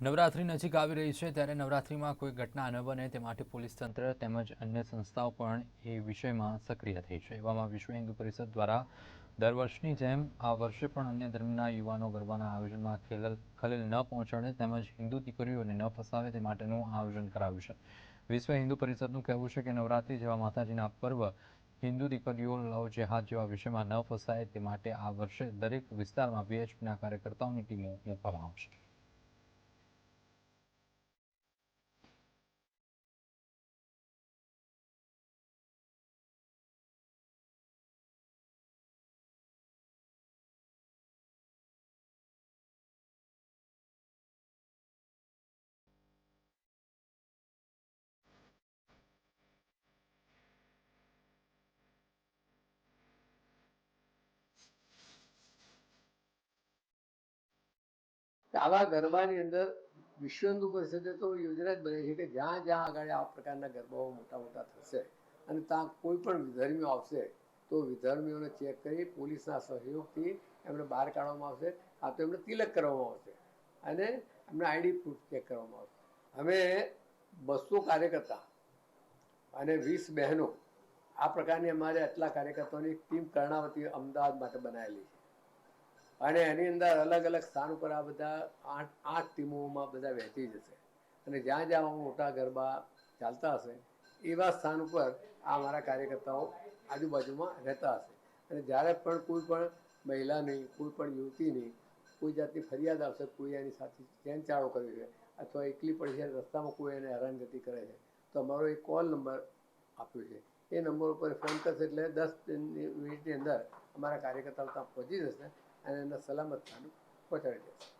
નવરાત્રી નજીક આવી રહી છે ત્યારે નવરાત્રીમાં કોઈ ઘટના ન બને તે માટે પોલીસ તંત્ર તેમજ અન્ય સંસ્થાઓ પણ એ વિષયમાં સક્રિય થઈ છે. એવામાં વિશ્વ હિન્દુ પરિષદ દ્વારા દર વર્ષની જેમ આ વર્ષે પણ અન્ય ધર્મના યુવાનો ગરબાના આયોજનમાં ખેલલ, ખલેલ ન પહોંચાડે તેમજ હિન્દુ દીકરીઓને ન ફસાવે તે માટેનું આયોજન કરાવ્યું છે. વિશ્વ હિન્દુ પરિષદનું કહેવું છે કે નવરાત્રી જેવા માતાજીના પર્વ હિન્દુ દીકરીઓ લવ જેહાદ જેવા વિષયમાં ન ફસાય તે માટે આ વર્ષે દરેક વિસ્તારમાં બીએચપીના કાર્યકર્તાઓની ટીમો મૂકવામાં આવશે. આવા ગરબાની અંદર વિશ્વ હિન્દુ પરિષદે તો યોજના જ બની છે કે જ્યાં જ્યાં આગળ આ પ્રકારના ગરબાઓ મોટા મોટા થશે અને ત્યાં કોઈ પણ વિધર્મીઓ આવશે, તો વિધર્મીઓને ચેક કરી પોલીસના સહયોગથી એમને બહાર કાઢવામાં આવશે, કાં તો એમને તિલક કરવામાં આવશે અને એમને આઈડી પ્રૂફ ચેક કરવામાં આવશે. અમે બસો કાર્યકર્તા અને વીસ બહેનો આ પ્રકારની અમારે આટલા કાર્યકર્તાઓની ટીમ કર્ણાવતી અમદાવાદ માટે બનાવેલી છે. અને એની અંદર અલગ અલગ સ્થાન ઉપર આ બધા આઠ આઠ ટીમોમાં બધા વહેંચી જશે. અને જ્યાં જ્યાં મોટા ગરબા ચાલતા હશે, એવા સ્થાન ઉપર આ મારા કાર્યકર્તાઓ આજુબાજુમાં રહેતા હશે. અને જ્યારે પણ કોઈ પણ મહિલાની, કોઈ પણ યુવતી નહીં કોઈ જાતની ફરિયાદ આવશે, કોઈ એની સાથે ચેનચાળો કરે છે, અથવા એકલી પડી છે, રસ્તામાં કોઈ એને હેરાનગતિ કરે છે, તો અમારો એક કોલ નંબર આપ્યો છે. એ નંબર ઉપર ફોન કરશે એટલે દસ મિનિટની અંદર અમારા કાર્યકર્તાઓ ત્યાં પહોંચી જશે અને એમને સલામત સ્થાને પહોંચાડી દેશે